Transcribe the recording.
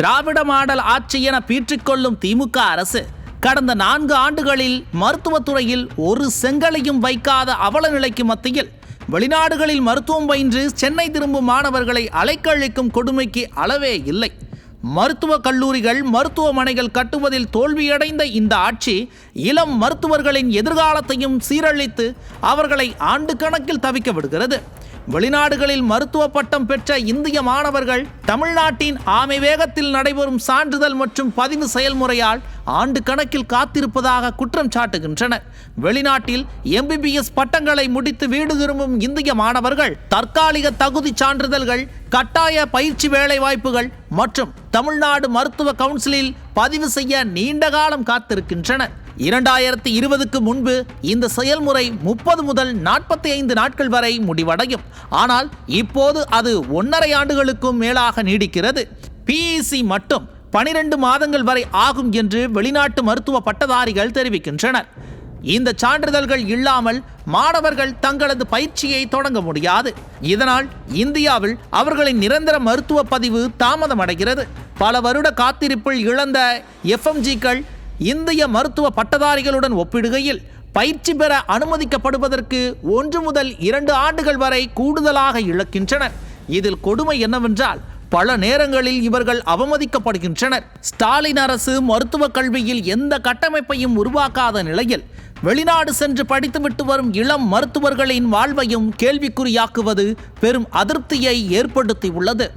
திராவிட model ஆட்சி என பீற்றிக்கொள்ளும் திமுக அரசு கடந்த நான்கு ஆண்டுகளில் மருத்துவத்துறையில் ஒரு செங்கலையும் வைக்காத அவல நிலைக்கு மத்தியில் வெளிநாடுகளில் மருத்துவம் பயின்று சென்னை திரும்பும் மாணவர்களை அலைக்கழிக்கும் கொடுமைக்கு அளவே இல்லை. மருத்துவக் கல்லூரிகள் மருத்துவமனைகள் கட்டுவதில் தோல்வியடைந்த இந்த ஆட்சி இளம் மருத்துவர்களின் எதிர்காலத்தையும் சீரழித்து அவர்களை ஆண்டு கணக்கில் தவிக்க விடுகிறது. வெளிநாடுகளில் மருத்துவ பட்டம் பெற்ற இந்திய மாணவர்கள் தமிழ்நாட்டின் ஆமை வேகத்தில் நடைபெறும் சான்றிதழ் மற்றும் பதிவு செயல்முறையால் ஆண்டு கணக்கில் காத்திருப்பதாக குற்றம் சாட்டுகின்றனர். வெளிநாட்டில் எம்பிபிஎஸ் பட்டங்களை முடித்து வீடு திரும்பும் இந்திய மாணவர்கள் தற்காலிக தகுதி சான்றிதழ்கள் கட்டாய பயிற்சி வேலைவாய்ப்புகள் மற்றும் தமிழ்நாடு மருத்துவ கவுன்சிலில் பதிவு செய்ய நீண்ட காலம் காத்திருக்கின்றனர். இரண்டாயிரத்தி இருபதுக்கு முன்பு இந்த செயல்முறை முப்பது முதல் நாற்பத்தி ஐந்து நாட்கள் வரை முடிவடையும். ஆனால் இப்போது அது ஒன்றரை ஆண்டுகளுக்கும் மேலாக நீடிக்கிறது. பிஇசி மட்டும் பனிரெண்டு மாதங்கள் வரை ஆகும் என்று வெளிநாட்டு மருத்துவ பட்டதாரிகள் தெரிவிக்கின்றனர். இந்த சான்றிதழ்கள் இல்லாமல் மாணவர்கள் தங்களது பயிற்சியை தொடங்க முடியாது. இதனால் இந்தியாவில் அவர்களின் நிரந்தர மருத்துவ பதிவு தாமதமடைகிறது. பல வருட காத்திருப்பில் இழந்த எஃப்எம்ஜிக்கள் இந்திய மருத்துவ பட்டதாரிகளுடன் ஒப்பிடுகையில் பயிற்சி பெற அனுமதிக்கப்படுவதற்கு ஒன்று முதல் இரண்டு ஆண்டுகள் வரை கூடுதலாக இழக்கின்றனர். இதில் கொடுமை என்னவென்றால் பல நேரங்களில் இவர்கள் அவமதிக்கப்படுகின்றனர். ஸ்டாலின் அரசு மருத்துவ கல்வியில் எந்த கட்டமைப்பையும் உருவாக்காத நிலையில் வெளிநாடு சென்று படித்துவிட்டு வரும் இளம் மருத்துவர்களின் வாழ்வையும் கேள்விக்குறியாக்குவது பெரும் அதிருப்தியை ஏற்படுத்தியுள்ளது.